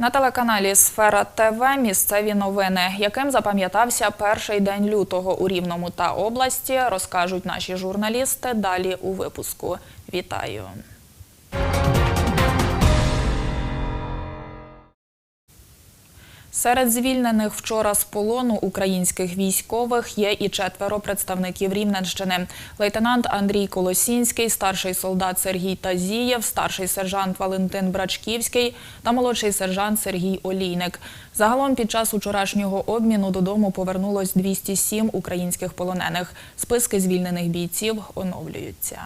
На телеканалі Сфера ТВ місцеві новини, яким запам'ятався перший день лютого у Рівному та області, розкажуть наші журналісти далі у випуску. Вітаю! Серед звільнених вчора з полону українських військових є і четверо представників Рівненщини. Лейтенант Андрій Колосінський, старший солдат Сергій Тазієв, старший сержант Валентин Брачківський та молодший сержант Сергій Олійник. Загалом під час учорашнього обміну додому повернулось 207 українських полонених. Списки звільнених бійців оновлюються.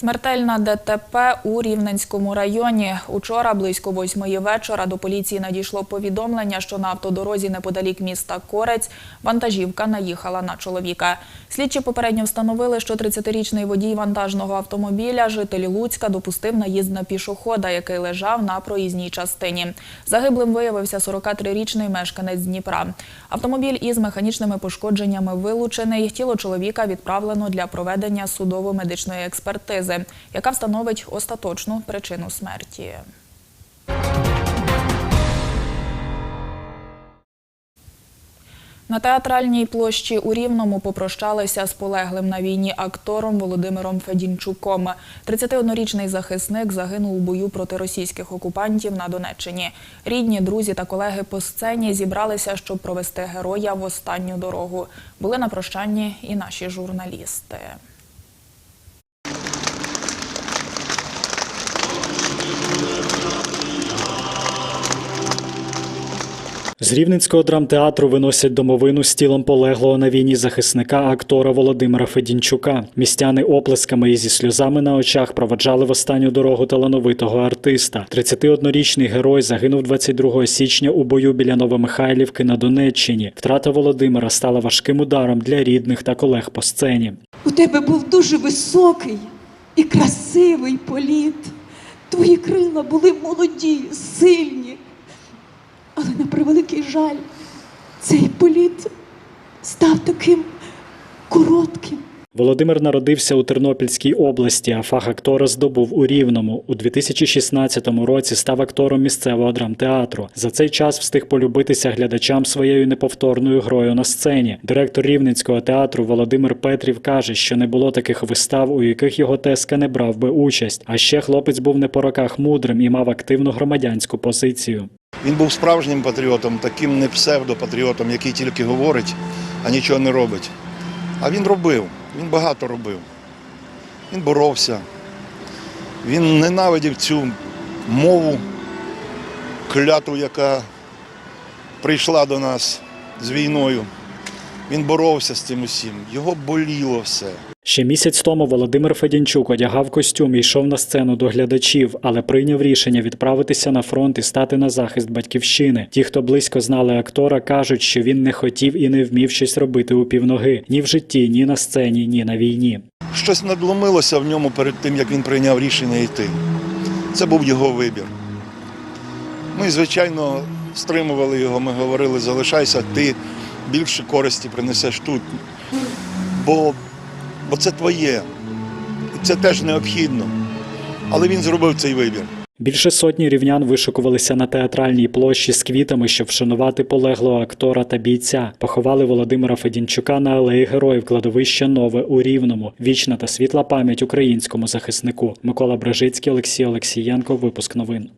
Смертельна ДТП у Рівненському районі. Учора близько восьмої вечора до поліції надійшло повідомлення, що на автодорозі неподалік міста Корець вантажівка наїхала на чоловіка. Слідчі попередньо встановили, що 30-річний водій вантажного автомобіля, житель Луцька, допустив наїзд на пішохода, який лежав на проїзній частині. Загиблим виявився 43-річний мешканець Дніпра. Автомобіль із механічними пошкодженнями вилучений. Тіло чоловіка відправлено для проведення судово-медичної експертизи, яка встановить остаточну причину смерті. На театральній площі у Рівному попрощалися з полеглим на війні актором Володимиром Федінчуком. 31-річний захисник загинув у бою проти російських окупантів на Донеччині. Рідні, друзі та колеги по сцені зібралися, щоб провести героя в останню дорогу. Були на прощанні і наші журналісти. З Рівненського драмтеатру виносять домовину з тілом полеглого на війні захисника актора Володимира Федінчука. Містяни оплесками і зі сльозами на очах проводжали в останню дорогу талановитого артиста. 31-річний герой загинув 22 січня у бою біля Новомихайлівки на Донеччині. Втрата Володимира стала важким ударом для рідних та колег по сцені. У тебе був дуже високий і красивий політ. Твої крила були молоді, сильні. Але на превеликий жаль, цей політ став таким коротким. Володимир народився у Тернопільській області, а фах актора здобув у Рівному. У 2016 році став актором місцевого драмтеатру. За цей час встиг полюбитися глядачам своєю неповторною грою на сцені. Директор Рівненського театру Володимир Петрів каже, що не було таких вистав, у яких його теска не брав би участь. А ще хлопець був не по роках мудрим і мав активну громадянську позицію. Він був справжнім патріотом, таким не псевдопатріотом, який тільки говорить, а нічого не робить. А він робив, він багато робив. Він боровся. Він ненавидів цю мову, кляту, яка прийшла до нас з війною. Він боровся з цим усім. Його боліло все. Ще місяць тому Володимир Федінчук одягав костюм і йшов на сцену до глядачів, але прийняв рішення відправитися на фронт і стати на захист батьківщини. Ті, хто близько знали актора, кажуть, що він не хотів і не вмів щось робити у півноги ні в житті, ні на сцені, ні на війні. Щось надломилося в ньому перед тим, як він прийняв рішення йти. Це був його вибір. Ми, звичайно, стримували його, ми говорили, залишайся, ти більше користі принесеш тут. Бо, бо це твоє. І це теж необхідно. Але він зробив цей вибір. Більше сотні рівнян вишукувалися на театральній площі з квітами, щоб вшанувати полеглого актора та бійця. Поховали Володимира Федінчука на алеї героїв кладовища Нове у Рівному. Вічна та світла пам'ять українському захиснику. Микола Бражицький, Олексій Олексієнко. Випуск новин.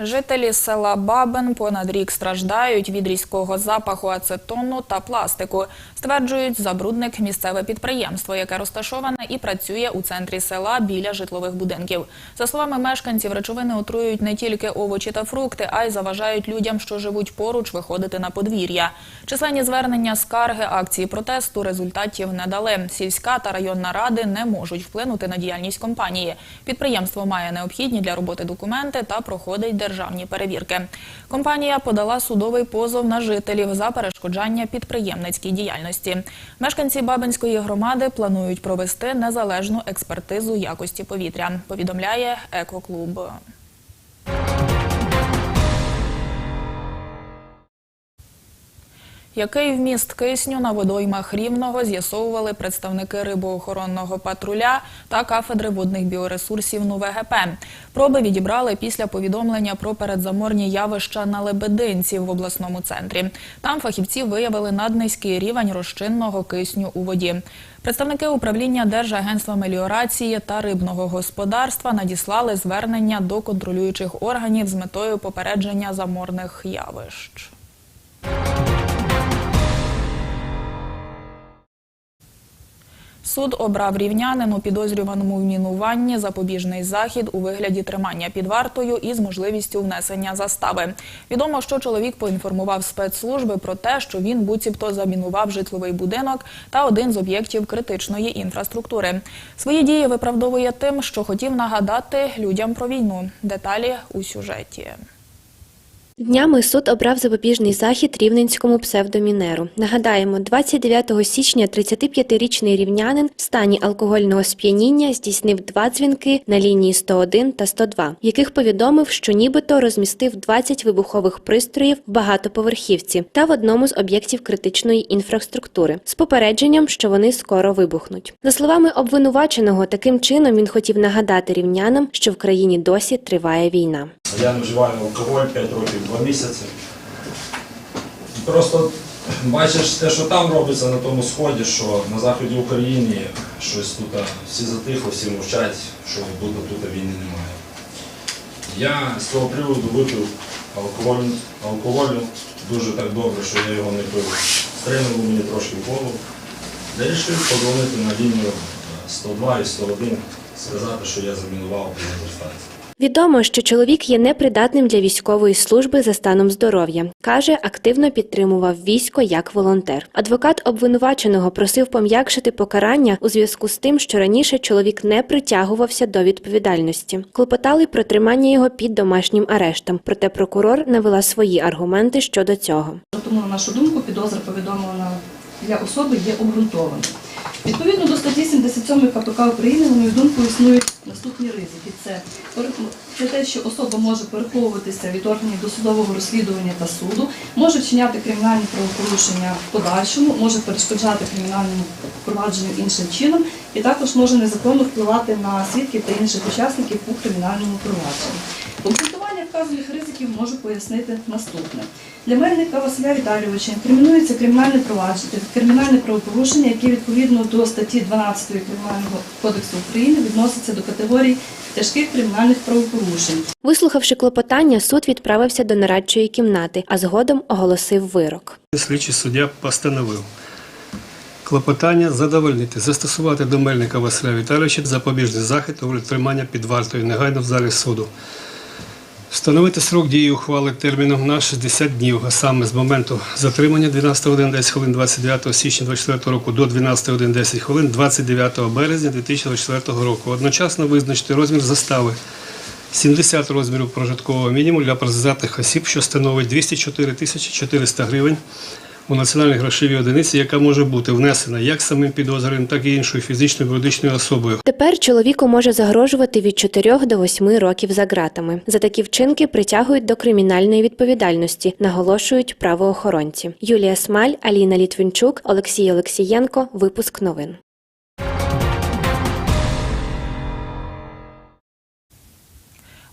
Жителі села Бабин понад рік страждають від різкого запаху ацетону та пластику. Стверджують, забрудник місцеве підприємство, яке розташоване і працює у центрі села біля житлових будинків. За словами мешканців, речовини отруюють не тільки овочі та фрукти, а й заважають людям, що живуть поруч, виходити на подвір'я. Численні звернення, скарги, акції протесту результатів не дали. Сільська та районна ради не можуть вплинути на діяльність компанії. Підприємство має необхідні для роботи документи та проходить державні перевірки. Компанія подала судовий позов на жителів за перешкоджання підприємницькій діяльності. Мешканці Бабинської громади планують провести незалежну експертизу якості повітря. Повідомляє Екоклуб. Який вміст кисню на водоймах Рівного з'ясовували представники рибоохоронного патруля та кафедри водних біоресурсів НУВГП. Проби відібрали після повідомлення про передзаморні явища на Лебединці в обласному центрі. Там фахівці виявили наднизький рівень розчинного кисню у воді. Представники управління Держагентства меліорації та рибного господарства надіслали звернення до контролюючих органів з метою попередження заморних явищ. Суд обрав рівнянину підозрюваному в мінуванні запобіжний захід у вигляді тримання під вартою із можливістю внесення застави. Відомо, що чоловік поінформував спецслужби про те, що він буцімто замінував житловий будинок та один з об'єктів критичної інфраструктури. Свої дії виправдовує тим, що хотів нагадати людям про війну. Деталі у сюжеті. Днями суд обрав запобіжний захід рівненському псевдомінеру. Нагадаємо, 29 січня 35-річний рівнянин в стані алкогольного сп'яніння здійснив два дзвінки на лінії 101 та 102, в яких повідомив, що нібито розмістив 20 вибухових пристроїв в багатоповерхівці та в одному з об'єктів критичної інфраструктури з попередженням, що вони скоро вибухнуть. За словами обвинуваченого, таким чином він хотів нагадати рівнянам, що в країні досі триває війна. Я не вживаю алкоголь 5 років 2 місяці. Просто бачиш те, що там робиться на тому сході, що на заході України щось тут всі затихли, всі мовчать, що будто тут війни немає. Я з цього приводу випив алкоголь, алкоголю дуже так добре, що я його не пив. Стрельнуло мені трошки голову. Вирішив подзвонити на лінію е, 102 і 101, сказати, що я замінував електростанцію. Відомо, що чоловік є непридатним для військової служби за станом здоров'я. Каже, активно підтримував військо як волонтер. Адвокат обвинуваченого просив пом'якшити покарання у зв'язку з тим, що раніше чоловік не притягувався до відповідальності. Клопотали про тримання його під домашнім арештом. Проте прокурор навела свої аргументи щодо цього. Тому, на нашу думку, підозра повідомлена для особи є обґрунтованою. Відповідно до статті 77 КПК України, на мою думку, існують наступні ризики. Це те, що особа може переховуватися від органів досудового розслідування та суду, може вчиняти кримінальні правопорушення в подальшому, може перешкоджати кримінальному провадженню іншим чином, і також може незаконно впливати на свідків та інших учасників у кримінальному провадженні. Обґрунтування вказаних ризиків можу пояснити наступне. Для Мельника Василя Віталійовича інкримінується кримінальне провадження, кримінальне правопорушення, яке відповідно до статті 12 Кримінального кодексу України відноситься до категорії тяжких кримінальних правопорушень. Вислухавши клопотання, суд відправився до нарадчої кімнати, а згодом оголосив вирок. Слідчий суддя постановив клопотання задовольнити, застосувати до Мельника Василя Віталійовича запобіжний захід у тримання під вартою негайно в залі суду. Встановити срок дії ухвали терміном на 60 днів, а саме з моменту затримання 12 годин 10 хвилин 29 січня 2024 року до 12 годин 10 хвилин 29 березня 2024 року. Одночасно визначити розмір застави 70 розмірів прожиткового мінімуму для працездатних осіб, що становить 204 тисячі 400 гривень у національній грошовій одиниці, яка може бути внесена як самим підозрюваним, так і іншою фізичною юридичною особою. Тепер чоловіку може загрожувати від 4 до 8 років за ґратами. За такі вчинки притягують до кримінальної відповідальності, наголошують правоохоронці. Юлія Смаль, Аліна Літвінчук, Олексій Олексієнко. Випуск новин.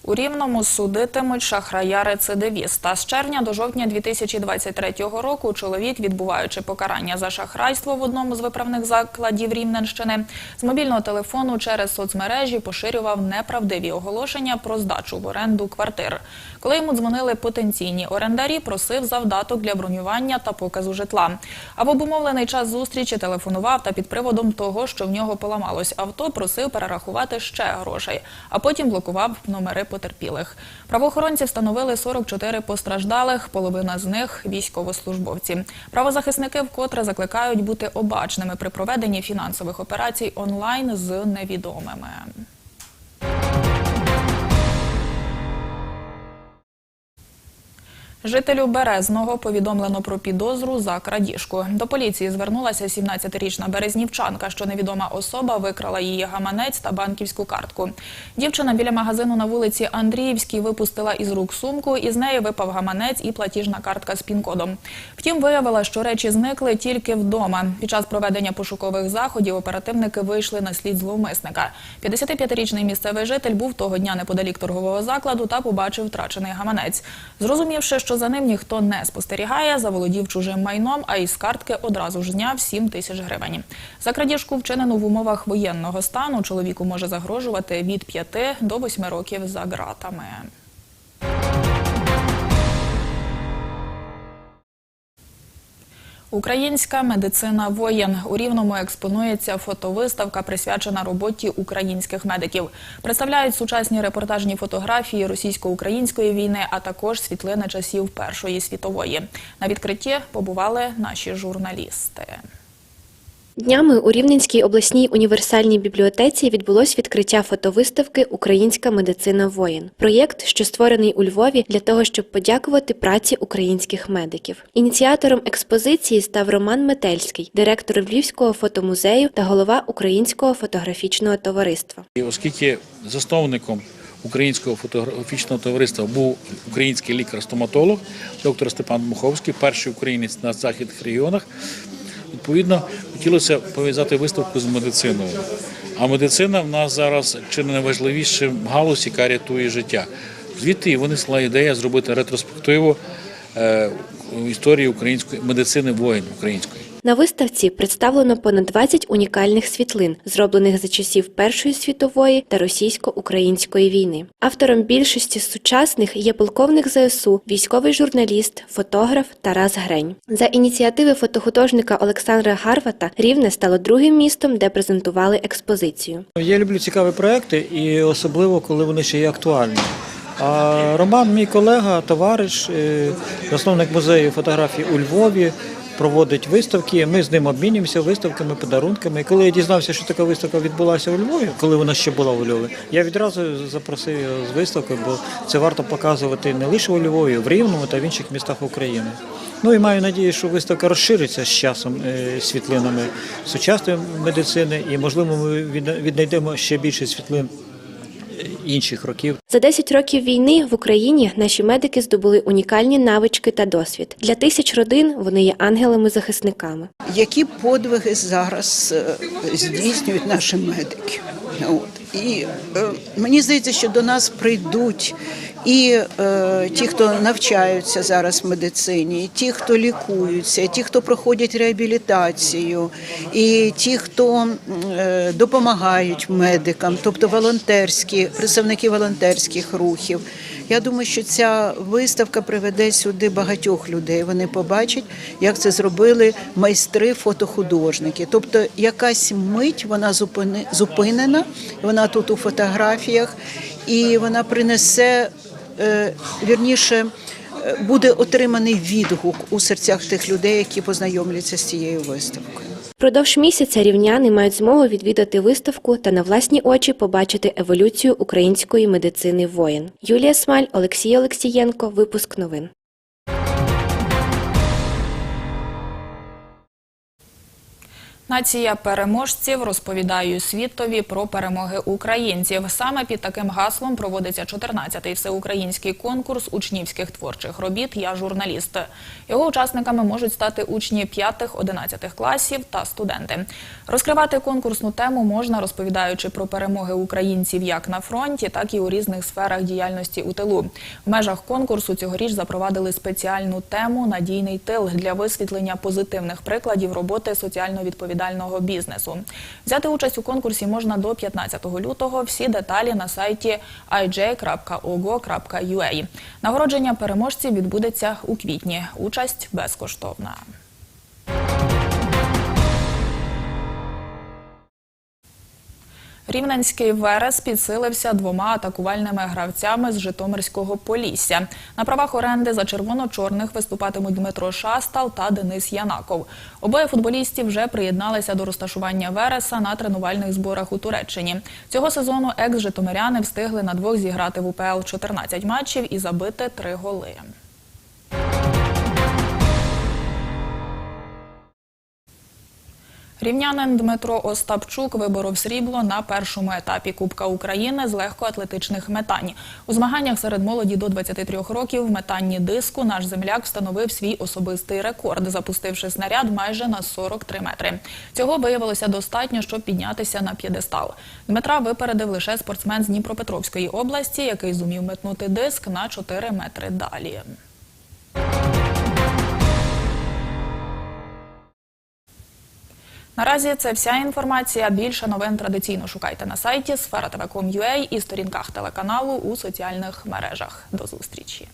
У Рівному судитимуть шахрая-рецидивіста. З червня до жовтня 2023 року чоловік, відбуваючи покарання за шахрайство в одному з виправних закладів Рівненщини, з мобільного телефону через соцмережі поширював неправдиві оголошення про здачу в оренду квартир. Коли йому дзвонили потенційні орендарі, просив завдаток для бронювання та показу житла. А в обумовлений час зустрічі телефонував та під приводом того, що в нього поламалось авто, просив перерахувати ще грошей, а потім блокував номери потерпілих. Правоохоронці встановили 44 постраждалих, половина з них військовослужбовці. Правозахисники вкотре закликають бути обачними при проведенні фінансових операцій онлайн з невідомими. Жителю Березного повідомлено про підозру за крадіжку. До поліції звернулася 17-річна березнівчанка, що невідома особа викрала її гаманець та банківську картку. Дівчина біля магазину на вулиці Андріївській випустила із рук сумку, і з неї випав гаманець і платіжна картка з пін-кодом. Втім, виявила, що речі зникли тільки вдома. Під час проведення пошукових заходів оперативники вийшли на слід зловмисника. 55-річний місцевий житель був того дня неподалік торгового закладу та побачив втрачений гаманець. Зрозумівши, що за ним ніхто не спостерігає, заволодів чужим майном, а із картки одразу ж зняв 7 тисяч гривень. За крадіжку, вчинену в умовах воєнного стану, чоловіку може загрожувати від 5 до 8 років за ґратами. Українська медицина воєн у рівному експонується фотовиставка, присвячена роботі українських медиків. Представляють сучасні репортажні фотографії російсько-української війни, а також світлини часів Першої світової. На відкритті побували наші журналісти. Днями у Рівненській обласній універсальній бібліотеці відбулось відкриття фотовиставки Українська медицина воїн. Проєкт, що створений у Львові для того, щоб подякувати праці українських медиків. Ініціатором експозиції став Роман Метельський, директор Львівського фотомузею та голова Українського фотографічного товариства. І оскільки засновником українського фотографічного товариства був український лікар-стоматолог, доктор Степан Муховський, перший українець на західних регіонах, відповідно хотілося пов'язати виставку з медициною. А медицина в нас зараз чи не найважливіша галузь, яка рятує життя. Звідти і винесла ідея зробити ретроспективу е, історії української медицини воїн української. На виставці представлено понад 20 унікальних світлин, зроблених за часів Першої світової та російсько-української війни. Автором більшості сучасних є полковник ЗСУ, військовий журналіст, фотограф Тарас Грень. За ініціативи фотохудожника Олександра Гарвата Рівне стало другим містом, де презентували експозицію. Я люблю цікаві проекти, і особливо коли вони ще є актуальні. А Роман, мій колега, товариш, е, засновник музею фотографії у Львові, проводить виставки. Ми з ним обмінюємося виставками, подарунками. І коли я дізнався, що така виставка відбулася у Львові, коли вона ще була у Львові, я відразу запросив його з виставки, бо це варто показувати не лише у Львові, в Рівному та в інших містах України. Ну і маю надію, що виставка розшириться з часом е, світлинами сучасної медицини, і можливо ми віднайдемо ще більше світлин інших років. За 10 років війни в Україні наші медики здобули унікальні навички та досвід. Для тисяч родин вони є ангелами-захисниками. які подвиги зараз е, здійснюють наші медики. От. І е, мені здається, що до нас прийдуть і е, ті, хто навчаються зараз в медицині, і ті, хто лікуються, і ті, хто проходять реабілітацію, і ті, хто е, допомагають медикам, тобто волонтерські, представники волонтерських рухів. Я думаю, що ця виставка приведе сюди багатьох людей. Вони побачать, як це зробили майстри фотохудожники. Тобто, якась мить вона зупинена, вона тут у фотографіях, і вона принесе вірніше. е, Буде отриманий відгук у серцях тих людей, які познайомляться з цією виставкою. Продовж місяця рівняни мають змогу відвідати виставку та на власні очі побачити еволюцію української медицини воїн. Юлія Смаль, Олексій Олексієнко. Випуск новин. Нація переможців розповідає світові про перемоги українців. Саме під таким гаслом проводиться 14-й всеукраїнський конкурс учнівських творчих робіт Я журналіст. Його учасниками можуть стати учні 5-11 класів та студенти. Розкривати конкурсну тему можна, розповідаючи про перемоги українців як на фронті, так і у різних сферах діяльності у тилу. В межах конкурсу цьогоріч запровадили спеціальну тему Надійний тил для висвітлення позитивних прикладів роботи соціально відповідального бізнесу. Взяти участь у конкурсі можна до 15 лютого. Всі деталі на сайті ij.ogo.ua. Нагородження переможців відбудеться у квітні. Участь безкоштовна. Рівненський Верес підсилився двома атакувальними гравцями з Житомирського Полісся. На правах оренди за червоно-чорних виступатимуть Дмитро Шастал та Денис Янаков. Обоє футболістів вже приєдналися до розташування Вереса на тренувальних зборах у Туреччині. Цього сезону екс-житомиряни встигли на двох зіграти в УПЛ 14 матчів і забити три голи. Рівнянин Дмитро Остапчук виборов срібло на першому етапі Кубка України з легкоатлетичних метань. У змаганнях серед молоді до 23 років в метанні диску наш земляк встановив свій особистий рекорд, запустивши снаряд майже на 43 метри. Цього виявилося достатньо, щоб піднятися на п'єдестал. Дмитра випередив лише спортсмен з Дніпропетровської області, який зумів метнути диск на 4 метри далі. Наразі це вся інформація. Більше новин традиційно шукайте на сайті sfera.tv.com.ua і сторінках телеканалу у соціальних мережах. До зустрічі.